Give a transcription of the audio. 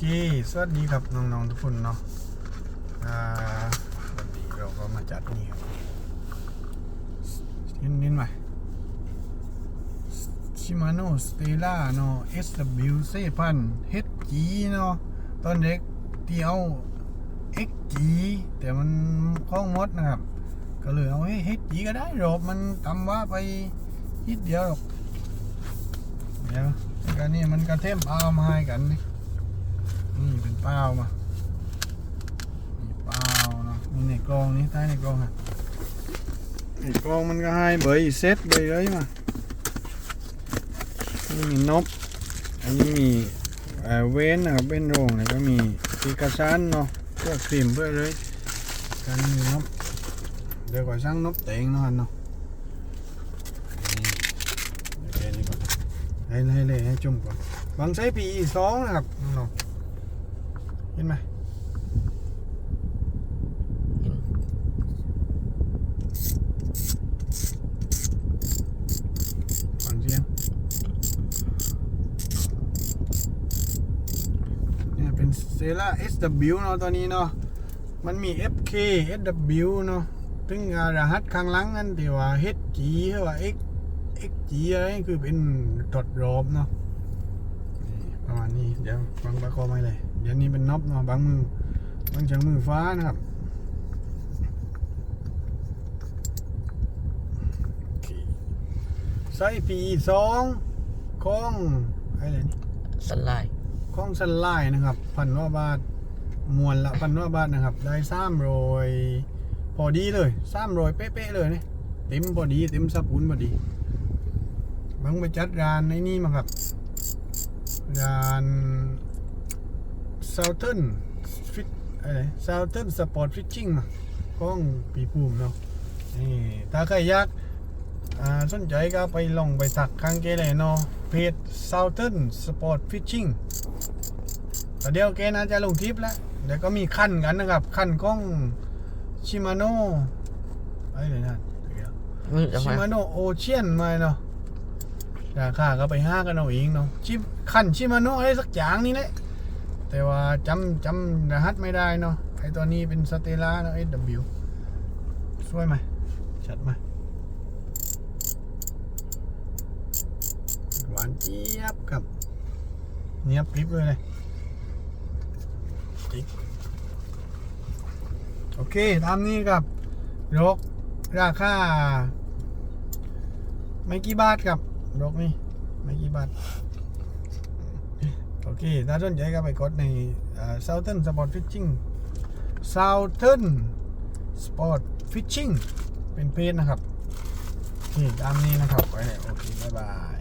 เค สวัสดีครับน้องๆทุกคนเนาะวันนี้เราก็มาจัดนี่ครับเน้นเน้นไหมชิมาโนสเตล่าเนาะ SW เซพัน HG เนาะ ตอนเด็กที่เอา XG แต่มันคล้องมดนะครับ ก็เลยเอาให้ HG ก็ได้หรอกมันตำว่าไปนิดเดียวหรอก เดี๋ยวแล้วก็นี่มันกระเทมเปล่ามาให้กันนี่ นี่เป็นเปล่ามานี่เปล่าเนาะนี่ในกลองนี้ใต้ในกลองอะในกลองมันก็ให้เบยเซตเบยเลยมานี่มีนบอันนี้มีเอเว้นนะครับเว้นโรงแล้วก็มีตีกระชันเนาะเพื่อครีมเพื่อเลยกันมีนบเดี๋ยวก่อนช่างนบเต็งเนาะเนาะให้ให้เลยให้จุ่มก่อนบางใช้ปีสองนะครับเน้องๆ เห็นไหมฟังเสียงเนี่ยเป็นเซล่า SW เนาะตอนนี้เนาะมันมี FK SW เนาะถึงรหัสข้างหลังนั่นที่ว่า HG หรือว่า X XG อะไรนี่คือเป็นตดรอบเนาะ เดี๋ยวฟังประกอบให้เลยเดี๋ยวนี้เป็นน็อปเนาะบางมือบางจังมือฟ้านะครับโอเคไซส์ปีสองของอะไรนี่สไลด์ของสันไลน์นะครับ พันว่าบาทมวนละพันว่าบาทนะครับ ได้สามรอยพอดีเลยสามรอยเป๊ะๆเลยนี่เต็มพอดีเต็มสปูนพอดีบังไปจัดร้านในนี่มาครับ ร้าน Southern Fit อะไร Southern Sport Fishing มาของปีภูมิเนาะนี่ถ้าใครอยากอ่าสนใจก็ไปลองไปสักข้างเกเลยเนาะเพจ Southern Sport Fishing แต่เดี๋ยวเกน่าจะลงคลิปแล้วเดี๋ยวก็มีขั้นกันนะครับ ขั้นกล้องชิมาโน่อะไรเลยนะเดี๋ยวไม่รู้จะชิมามาโน่โอเชียนมาเนาะ ราคาก็ไปห้ากันเอาเองเนาะชิขั้นชิมาโน่อะไรสักอย่างนี่แหละแต่ว่าจำจำรหัสไม่ได้เนาะไอตัวนี้เป็นสเตล่าเนาะ SW สวยไหมชัดไหมหวานเจี๊ยบครับเนียบริบเลยเลยจิ๊กโอเคตามนี้ครับรกราคาไม่กี่บาทครั รกนี่ไม่กี่บาทโอเคน่าสนใจก็ไปกดใน Southern Sport Fishing Southern Sport Fishing เป็นเพจนะครับโอเคตามนี้นะครับ ไปโอเค บ๊ายบาย